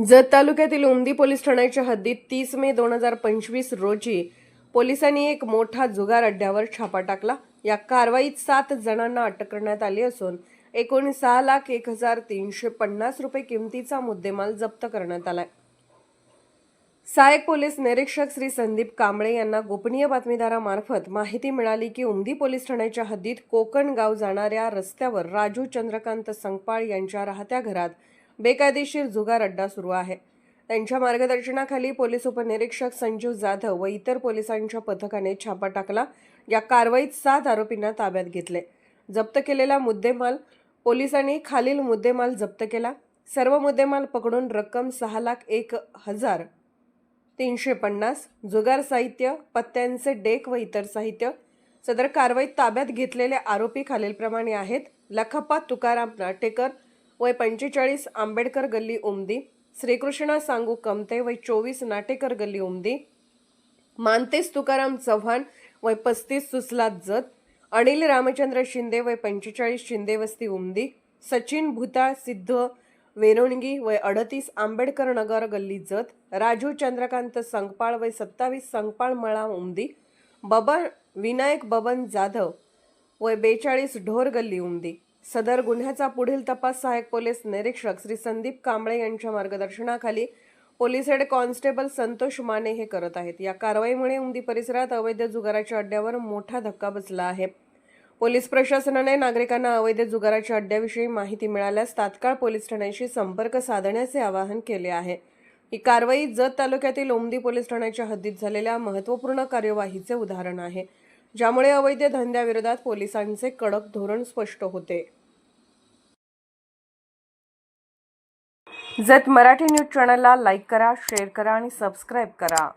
जत तालुक्यातील उमदी पोलीस ठाण्याच्या हद्दीत तीस मे दोन हजार पंचवीस रोजी पोलिसांनी एक मोठा जुगार अड्ड्यावर छापा टाकला. या कारवाईत सात जणांना अटक करण्यात आली असून एकूण सहा लाख एक हजार तीनशे पन्नास रुपये किमतीचा मुद्देमाल जप्त करण्यात आलाय. सहायक पोलीस निरीक्षक श्री संदीप कांबळे यांना गोपनीय बातमीदारामार्फत माहिती मिळाली की उमदी पोलीस ठाण्याच्या हद्दीत कोकण गाव जाणाऱ्या रस्त्यावर राजू चंद्रकांत संगपाळ यांच्या राहत्या घरात बेकायदेशीर जुगार अड्डा सुरू आहे. त्यांच्या मार्गदर्शनाखाली पोलीस उपनिरीक्षक संजीव जाधव व इतर पोलिसांच्या पथकाने छापा टाकला. या कारवाईत सात आरोपींना ताब्यात घेतले. जप्त केलेला मुद्देमाल पोलिसांनी खालील मुद्देमाल जप्त केला. सर्व मुद्देमाल पकडून रक्कम सहा लाख एक हजार तीनशे पन्नास जुगार साहित्य पत्त्यांचे डेक व इतर साहित्य. सदर कारवाईत ताब्यात घेतलेले आरोपी खालीलप्रमाणे आहेत. लखप्पा तुकाराम नाटेकर वय पंचेचाळीस आंबेडकर गल्ली उमदी. श्रीकृष्णा सांगू कमते वय चोवीस नाटेकर गल्ली उमदी. मानतेस तुकाराम चव्हाण वय पस्तीस सुसलात जत. अनिल रामचंद्र शिंदे वय पंचेचाळीस शिंदे वस्ती उमदी. सचिन भूताळ सिद्ध वेरुणगी वय अडतीस आंबेडकर नगर गल्ली जत. राजू चंद्रकांत संगपाळ वय सत्तावीस संगपाळ मळा उमदी. बबन विनायक बबन जाधव वय बेचाळीस ढोर गल्ली उमदी. सदर गुन्ह्याचा पुढील तपास सहाय्यक पोलीस निरीक्षक श्री संदीप कांबळे यांच्या मार्गदर्शनाखाली police head constable Santosh Mane हे करत आहेत. या कारवाईमुळे उमदी परिसरात अवैध जुगाराच्या अड्ड्यावर मोठा धक्का बसला आहे. पोलीस प्रशासनाने नागरिकांना अवैध जुगाराच्या अड्ड्याविषयी माहिती मिळाल्यास तात्काळ पोलीस ठाण्याशी संपर्क साधण्याचे आवाहन केले आहे. ही कारवाई जत तालुक्यातील ओमदी पोलीस ठाण्याच्या हद्दीत झालेल्या महत्त्वपूर्ण कार्यवाहीचे उदाहरण आहे. ज्यामुळे अवैध धंद्याविरोधात पोलिसांचे कडक धोरण स्पष्ट होते. जत मराठी न्यूज चॅनलला लाईक करा शेअर करा आणि सबस्क्राईब करा.